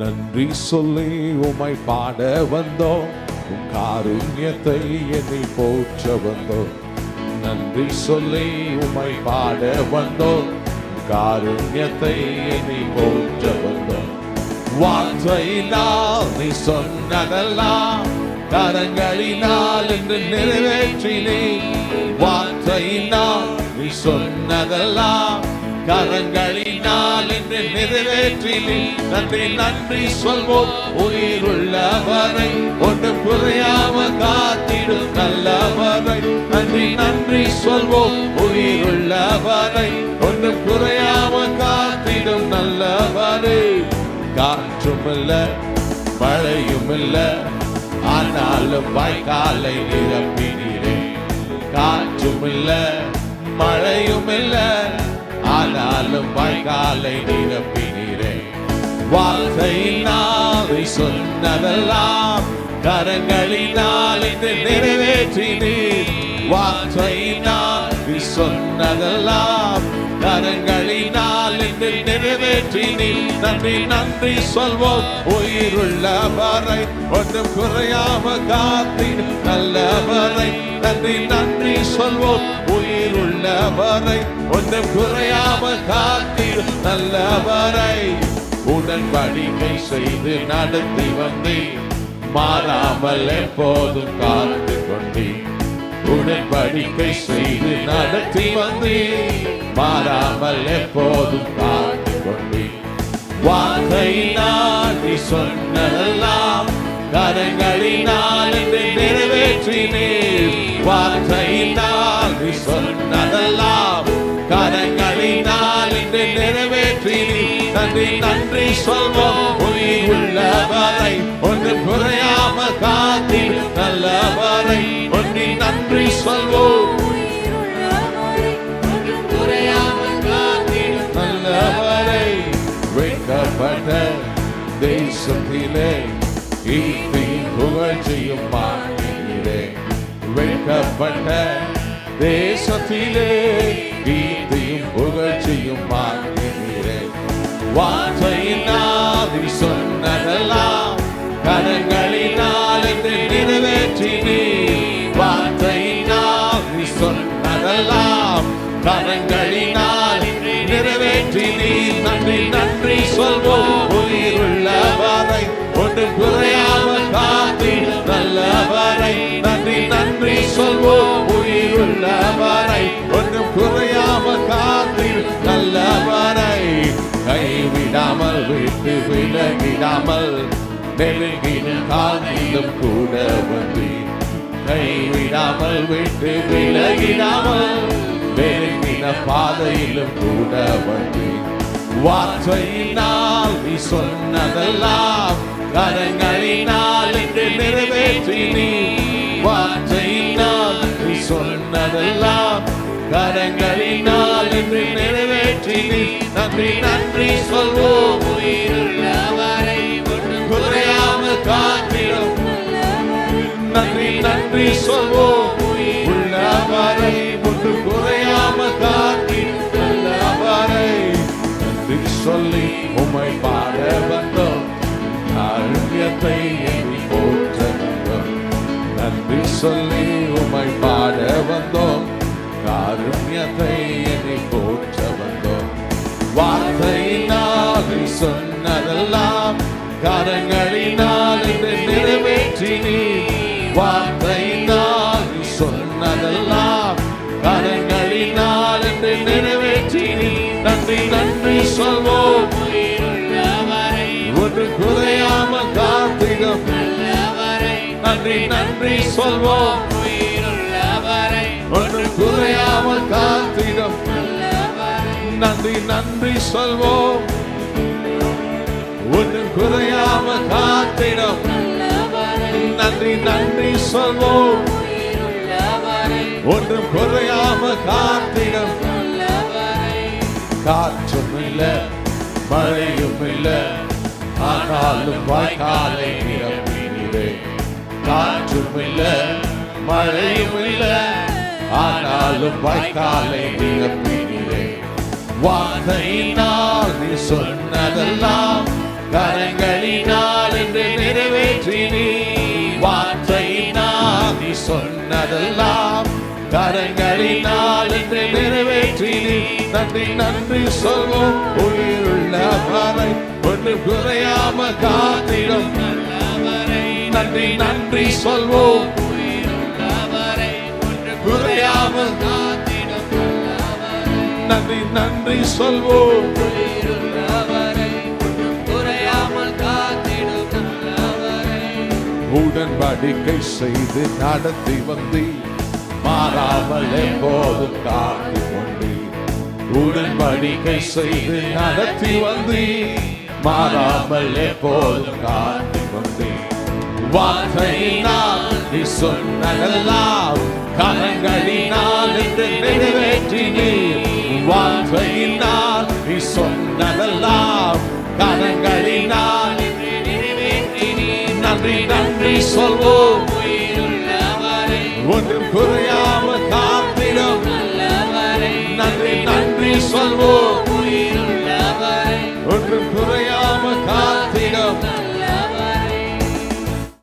நன்றி சொல்லி உமை பாட வந்தோம். உன் காருண்யத்தை என்னை போற்ற வந்தோம். நன்றி சொல்லி உமை பாட வந்தோம். காருண்யத்தை என்னை போற்ற வந்தோம். வார்த்தையினால் நீ சொன்னதெல்லாம் கரங்களினால் என்று நிறைவேற்றினே வார்த்தையினால் நீ சொன்னதெல்லாம் கரங்களினால் என்று நிறைவேற்றினே நன்றி நன்றி சொல்வோம். உயிருள்ளவரை ஒன்று புரியாம காத்திடும் நல்லவரை. நன்றி நன்றி சொல்வோம். உயிருள்ளவரை ஒன்று புரியாம காத்திடும் நல்லவரை. காற்றும் இல்ல மழையும் இல்ல ஆனாலும் வாய்க்காலை நிரப்பினீரே. காற்றும் இல்ல மழையும் இல்லை ஆனாலும் வாய்க்காலை நிரப்பினீரே. வார்த்தையினால் சொன்னதெல்லாம் கரங்களினால் இன்று நிறைவேற்றினீர். வார்த்தையினால் சொன்னதெல்லாம் கரங்கள் நிறைவேற்றி நீ நன்றி நன்றி சொல்வோம். உயிருள்ளவரை ஒன்றும் குறையாம காத்தி நல்லவரை நன்றி நன்றி சொல்வோம். உயிருள்ளவரை ஒன்றும் குறையாம காத்தி நல்லவரை உடன்படிக்கை செய்து நடத்தி வந்தேன். மாறாமல் எப்போதும் காத்து உடன்படிக்கை செய்து நடத்தி வந்தேன். மாறாமல் எப்போதும் பார்த்து கொண்டேன் வார்த்தையினால் நீ சொன்னதெல்லாம் கரங்களினால் என்று வார்த்தையினால் நீ சொன்னதெல்லாம் கரங்களினால் என்று நிறைவேற்றினேன். நன்றி நன்றி சொல்வோம். உயிர் உள்ளவரை ஒன்று குறையாம காத்தி நல்லவரை சொல்வோம் நல்லவரை வைக்கப்பட்ட தேசத்திலே கீர்த்தியும் புகழ்ச்சியும் மாற்றினே வைக்கப்பட்ட தேசத்திலே கீர்த்தியும் புகழ்ச்சியும் மாற்றினே வார்த்தையினால் விடாமல் விட்டு விலகிடாமல் நெருங்கின காலிலும் கூட வந்தேன் கைவிடாமல் விட்டு விலகிடாமல் நெருங்கின பாதையிலும் கூட வந்து வார்த்தையினால் நீ சொன்னதெல்லாம் கரங்களினால் என்று நிறைவேற்றினீ. வார்த்தையினால் நீ சொன்னதெல்லாம் கரங்களினால் நன்றி நன்றி சொல்வோம். உயிருள்ளவரை ஒன்றும் குறையாமல் காத்திடும். நன்றி நன்றி சொல்வோம். உள்ளவரை ஒன்று குறையாமல் காத்தி நல்லவரை நன்றி சொல்லி உமை பாட வந்தோம். காருண்யத்தை எண்ணி போற்ற வந்தோம். நன்றி சொல்லி உமை பாட வந்தோம். காருண்யத்தை வார்த்தையினால் சொன்னதெல்லாம் கரங்களினால் என்று நிறைவேற்றினீ. வார்த்தையினால் சொன்னதெல்லாம் கரங்களினால் என்று நிறைவேற்றினீ. நன்றி நன்றி சொல்வோம். ஒன்று குறையாம காத்திடும். நன்றி நன்றி சொல்வோம். நன்றி நன்றி சொல்வோம். ஒன்று குறையாம காத்திடம். நன்றி நன்றி சொல்வோம். ஒன்றும் குறையாம காத்திடம். காற்றும் இல்ல மழையும் இல்ல. ஆனாலும் வாய்க்காலை நிரம்பினே காற்றும் இல்ல மழையும் இல்ல. ஆனாலும் வாய்க்காலை நிரம்பினே வார்த்தையினால் நீ சொன்னதெல்லாம் கரங்களினால் என்று நிறைவேற்றினி. வார்த்தையினால் நீ சொன்னதெல்லாம் கரங்களினால் என்று நிறைவேற்றினி. நன்றி நன்றி சொல்வோம். உயிருள்ள வரை ஒன்று குறையாம காத்திடும். நன்றி நன்றி சொல்வோம். நன்றி நன்றி சொல்வோம். உடன்படிக்கை செய்து நடத்தி வந்தி. மாறாமல் எப்போதும் காத்து கொண்டு. உடன்படிக்கை செய்து நடத்தி வந்தி. மாறாமல் எப்போதும் காத்து கொண்டு. வார்த்தையினால் நீ சொன்னதெல்லாம் கரங்களினால் நிறைவேற்றினீர். கரங்களினால் நன்றி நன்றி சொல்வோம் ஒன்றும் குறையாமல் காத்திடும் நன்றி நன்றி சொல்வோம் ஒன்றும் குறைய